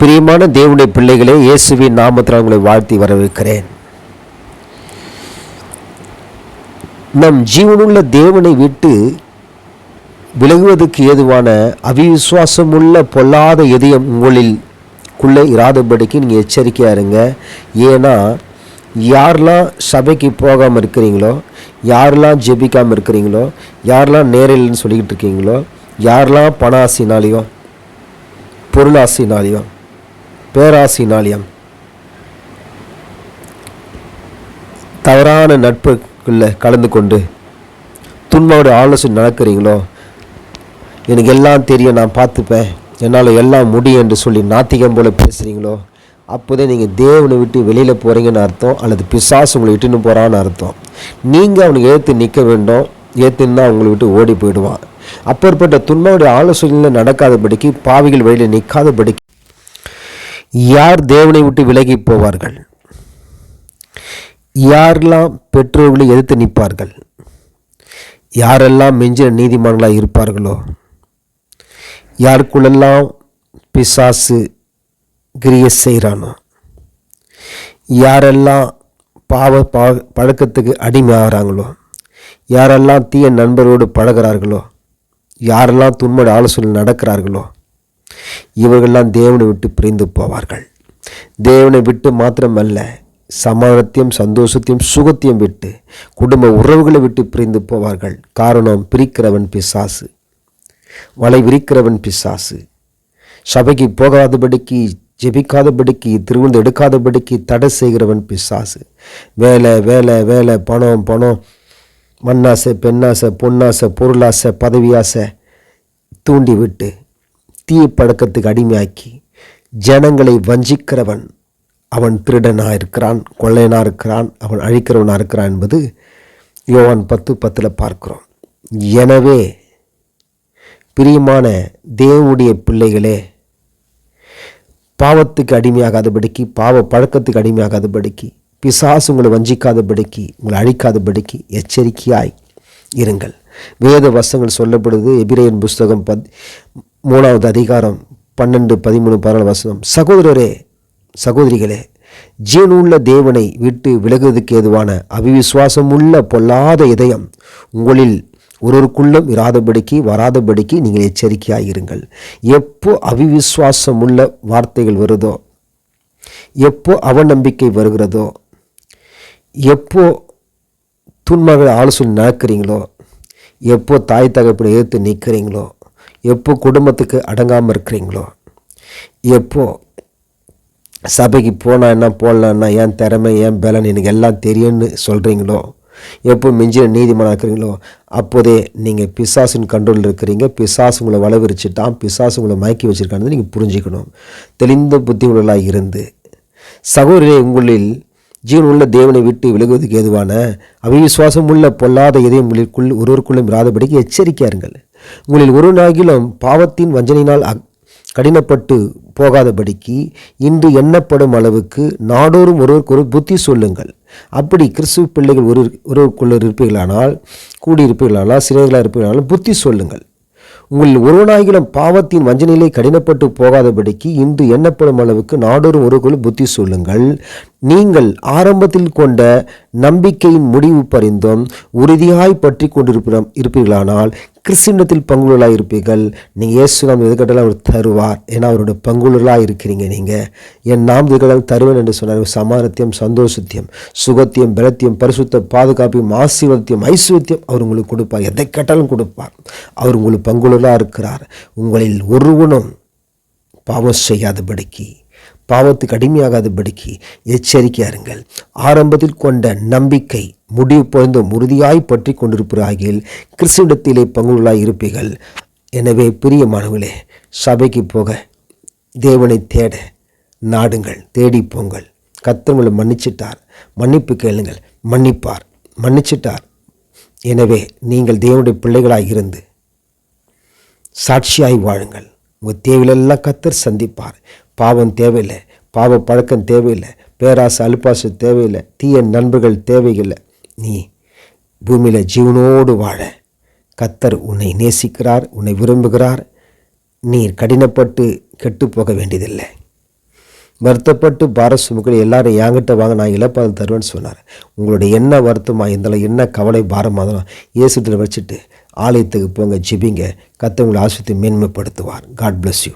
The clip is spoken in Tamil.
பிரியமான தேவனுடைய பிள்ளைகளே இயேசுவின் நாமத்தில் உங்களை வாழ்த்தி வரவேற்கிறேன். நம் ஜீவனுள்ள தேவனை விட்டு விலகுவதற்கு ஏதுவான அவிசுவாசமுள்ள பொல்லாத இதயம் உங்களில் குள்ளே இராதபடிக்கு நீங்கள் எச்சரிக்கையாக இருங்க. ஏன்னா யாரெல்லாம் சபைக்கு போகாமல் இருக்கிறீங்களோ யாரெல்லாம் ஜெபிக்காமல் இருக்கிறீங்களோ யாரெல்லாம் நேரில்னு சொல்லிக்கிட்டு இருக்கீங்களோ யாரெல்லாம் பண பொருளாசினாலையும் பேராசைனாலையும் தவறான நட்புக்குள்ளே கலந்து கொண்டு துன்மாவோட ஆலோசனை நடக்கிறீங்களோ? எனக்கு எல்லாம் தெரியும் நான் பார்த்துப்பேன். என்னால் எல்லாம் முடியும் என்று சொல்லி நாத்திகம் போல பேசுகிறீங்களோ அப்போதே நீங்கள் தேவனை விட்டு வெளியில் போகிறீங்கன்னு அர்த்தம் அல்லது பிசாசு உங்களை விட்டுன்னு போகிறான்னு அர்த்தம். நீங்கள் அவனுக்கு ஏற்று நிற்க வேண்டும். ஏற்றுன்னா உங்களை விட்டு ஓடி போயிடுவான். அப்பேற்பட்ட துன்பமுடைய ஆலோசனையில் நடக்காதபடிக்கு பாவிகள் வழியில் நிற்காதபடிக்கு யார் தேவனை விட்டு விலகி போவார்கள்? யாரெல்லாம் பெற்றோர்களை எதிர்த்து நிற்பார்கள்? யாரெல்லாம் மிஞ்சின நீதிமான்களாக இருப்பார்களோ? யாருக்குள்ளெல்லாம் பிசாசு கிரிய செய்கிறானோ? யாரெல்லாம் பாவ பா பழக்கத்துக்கு அடிமை ஆகிறாங்களோ யாரெல்லாம் தீய நண்பரோடு பழகிறார்களோ யாரெல்லாம் துன்பட ஆலோசனை நடக்கிறார்களோ? இவர்கள்லாம் தேவனை விட்டு பிரிந்து போவார்கள். தேவனை விட்டு மாத்திரமல்ல சமாதானத்தையும் சந்தோஷத்தையும் சுகத்தையும் விட்டு குடும்ப உறவுகளை விட்டு பிரிந்து போவார்கள். காரணம் பிரிக்கிறவன் பிசாசு. வலை விரிக்கிறவன் பிசாசு. சபைக்கு போகாதபடிக்கு ஜெபிக்காதபடிக்கு திருவிழந்து எடுக்காதபடிக்கு தடை செய்கிறவன் பிசாசு. வேலை வேலை வேலை பணம் பணம் மண்ணாசை பெண்ணாசை பொன்னாசை பொருளாசை பதவியாசை தூண்டி விட்டு தீய பழக்கத்துக்கு அடிமையாக்கி ஜனங்களை வஞ்சிக்கிறவன் அவன் திருடனாக இருக்கிறான் கொள்ளையனாக இருக்கிறான் அவன் அழிக்கிறவனாக இருக்கிறான் என்பது யோவான் பத்து பத்தில் பார்க்கிறோம். எனவே பிரியமான தேவனுடைய பிள்ளைகளே பாவத்துக்கு அடிமையாகாதபடிக்கு பாவ பழக்கத்துக்கு அடிமையாகாதபடிக்கு பிசாசு உங்களை வஞ்சிக்காதபடிக்கு உங்களை அழிக்காதபடிக்கு எச்சரிக்கையாய் இருங்கள். வேத வசங்கள் சொல்லப்படுது எபிரேயன் புஸ்தகம் பத் மூணாவது அதிகாரம் பன்னெண்டு பதிமூணு பதினாலு வசனம். சகோதரரே சகோதரிகளே ஜீவனுள்ள தேவனை விட்டு விலகுவதற்கு ஏதுவான அவிவிசுவாசம் உள்ள பொல்லாத இதயம் உங்களில் ஒருவருக்குள்ளும் இராதபடிக்கு வராதபடிக்கு நீங்கள் எச்சரிக்கையாக இருங்கள் எப்போ அவிவிசுவாசம் உள்ள வார்த்தைகள் வருதோ எப்போ அவநம்பிக்கை வருகிறதோ எப்போ துன்மகள் ஆலோசனை நடக்கிறீங்களோ எப்போ தாய் தகப்பனை எதிர்த்து நிற்கிறீங்களோ எப்போ குடும்பத்துக்கு அடங்காமல் இருக்கிறீங்களோ? எப்போ சபைக்கு போனால் என்ன போடலன்னா என் திறமை என் பலன் எனக்கு எல்லாம் தெரியும்னு சொல்கிறீங்களோ எப்போ மிஞ்சின நீதிமன்றம் இருக்கிறீங்களோ? அப்போதே நீங்கள் பிசாசின் கண்ட்ரோலில் இருக்கிறீங்க. பிசாசு உங்களை வளவிரிச்சுட்டான் பிசாசு உங்களை மயக்கி வச்சுருக்கான்னு நீங்கள் புரிஞ்சுக்கணும். தெளிந்த புத்தி உள்ளலாக இருந்து. சகோதரே உங்களில் ஜீவன் உள்ள தேவனை விட்டு விலகுவதற்கு ஏதுவான அவிசுவாசம் உள்ள பொல்லாத இதயம் உங்களுக்குள் ஒருவருக்குள்ளும் இராதபடிக்கு எச்சரிக்கையாருங்கள் உங்களில் ஒரு நாகிலும் பாவத்தின் வஞ்சனையினால் அக் கடினப்பட்டு போகாதபடிக்கு இன்று எண்ணப்படும் அளவுக்கு நாடோறும் ஒருவருக்கு புத்தி சொல்லுங்கள். அப்படி கிறிஸ்துவ பிள்ளைகள் ஒரு ஒருவருக்குள்ள இருப்பீர்களானால் கூடியிருப்பீர்களானால் சிறைகளாக இருப்பீர்களானால் புத்தி சொல்லுங்கள். உங்களில் ஒருவனாகிலும் பாவத்தின் வஞ்சனையிலே கடினப்பட்டு போகாதபடிக்கு இன்று எண்ணப்படும் அளவுக்கு நாடொரு ஒருவருக்குள் புத்தி சொல்லுங்கள். நீங்கள் ஆரம்பத்தில் கொண்ட நம்பிக்கையின் முடிவு பரிந்தும் உறுதியாய் பற்றி கொண்டிருப்பிடம் இருப்பீர்களானால் கிறிஸ்தினத்தில் பங்குள்ளலாக இருப்பீர்கள். நீங்கள் இயேசு நாம் எது கேட்டாலும் அவர் தருவார் ஏன்னா அவருடைய பங்குள்ளலாக இருக்கிறீங்க நீங்கள் என் நாம் எது தருவேன் என்று சொன்னார். சமாரத்தியம் சந்தோஷத்தியம் சுகத்தியம் பலத்தியம் பரிசுத்த பாதுகாப்பையும் ஆசீர்வாதத்தையும் ஐஸ்வர்யத்தையும் அவர் உங்களுக்கு கொடுப்பார். எதை கேட்டாலும் கொடுப்பார். அவர் உங்களுக்கு பங்குள்ளலாக இருக்கிறார். உங்களில் ஒருவனும் பாவம் செய்யாதபடிக்கு பாவத்துக்கு அடிமையாகாதபடிக்கு எச்சரிக்கையா இருங்கள் ஆரம்பத்தில் கொண்ட நம்பிக்கை முடிவு பொழுந்தும் உறுதியாய் பற்றி கொண்டிருப்பாகில் கிறிஸ்துவிடத்திலே பங்குள்ளாய் இருப்பீர்கள். எனவே பிரியமானவர்களே சபைக்கு போக தேவனை தேட நாடுங்கள் தேடி போங்கள். கத்தவங்களை மன்னிச்சிட்டார். மன்னிப்பு கேளுங்கள். மன்னிப்பார். மன்னிச்சிட்டார். எனவே நீங்கள் தேவனுடைய பிள்ளைகளாக இருந்து சாட்சியாய் வாழுங்கள். உங்கள் தேவையிலெல்லாம் கத்தர் சந்திப்பார். பாவம் தேவையில்லை. பாவ பழக்கம் தேவையில்லை. பேராசை அலுப்பாசு தேவையில்லை. தீய நண்பர்கள் தேவையில்லை. நீ பூமியில் ஜீவனோடு வாழ. கத்தர் உன்னை நேசிக்கிறார் உன்னை விரும்புகிறார். நீர் கடினப்பட்டு கெட்டு போக வேண்டியதில்லை. வருத்தப்பட்டு பார சுமக்கள் எல்லாரும் என்கிட்ட வாங்க நான் இழப்பாத தருவேன்னு சொன்னார். உங்களுடைய என்ன வருத்தமாக இருந்தாலும் என்ன கவலை பாரமாக இருந்தாலும் இயேசுத்தில் வச்சுட்டு ஆலயத்துக்கு போங்க ஜிபிங்க. கத்தவங்களை ஆசிரியத்தை மேன்மைப்படுத்துவார். God bless you